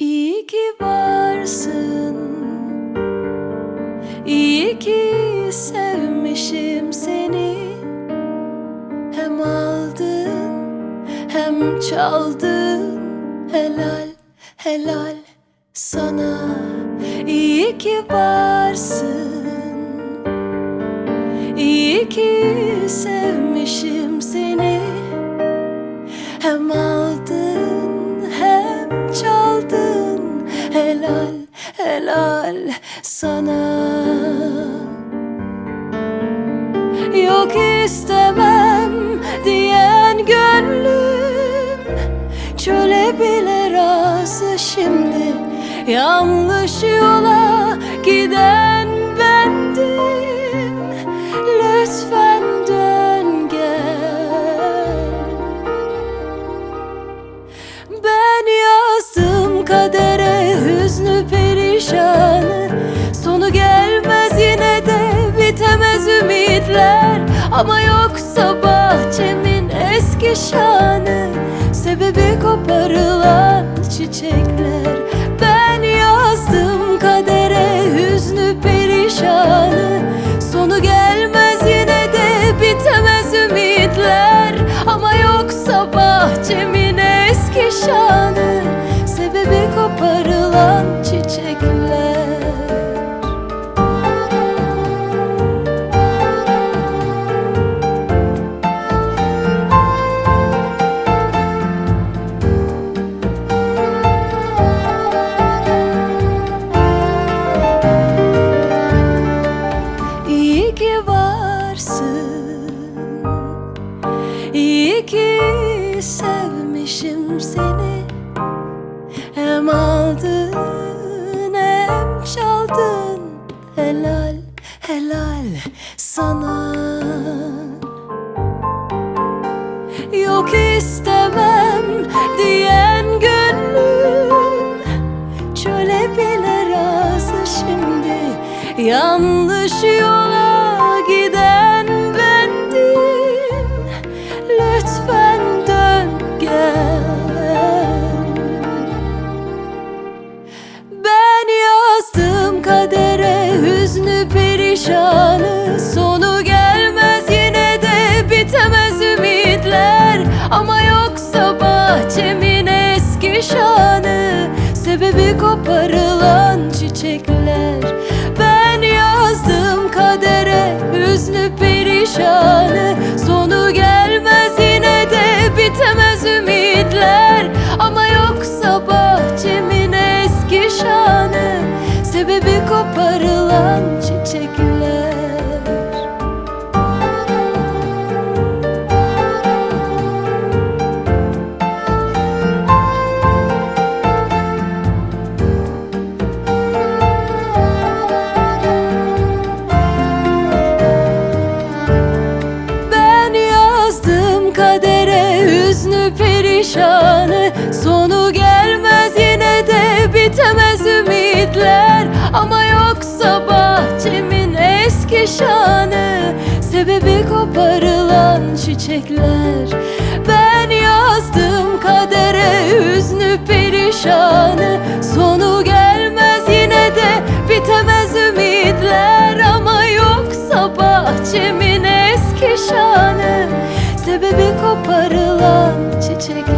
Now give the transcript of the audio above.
İyi ki varsın. İyi ki sevmişim seni. Hem aldın hem çaldın. Helal helal sana. İyi ki varsın. İyi ki sevmişim Helal helal sana. Yok istemem diyen gönlüm Çöle bile razı şimdi. Yanlış yola giden bendim Ama yoksa bahçemin eski şanı Sebebi koparılan çiçekler. Ben yazdım kadere hüznü perişanı. Sonu gelmez yine de bitemez ümitler. Ama yoksa bahçemin eski şanı İyi ki sevmişim seni. Hem aldın hem çaldın. Helal helal sana. Yok istemem diyen gönlüm. Çöle bile razı şimdi. Yanlış yola eski şanı Sebebi koparılan çiçekler perişanı Sonu gelmez yine de bitemez ümitler. Ama yoksa bahçemin eski şanı. Sebebi koparılan çiçekler. Ben yazdım kadere hüznü perişanı. Sonu gelmez yine de bitemez ümitler. Ama yoksa bahçemin eski şanı. Sebebi koparılan çiçekler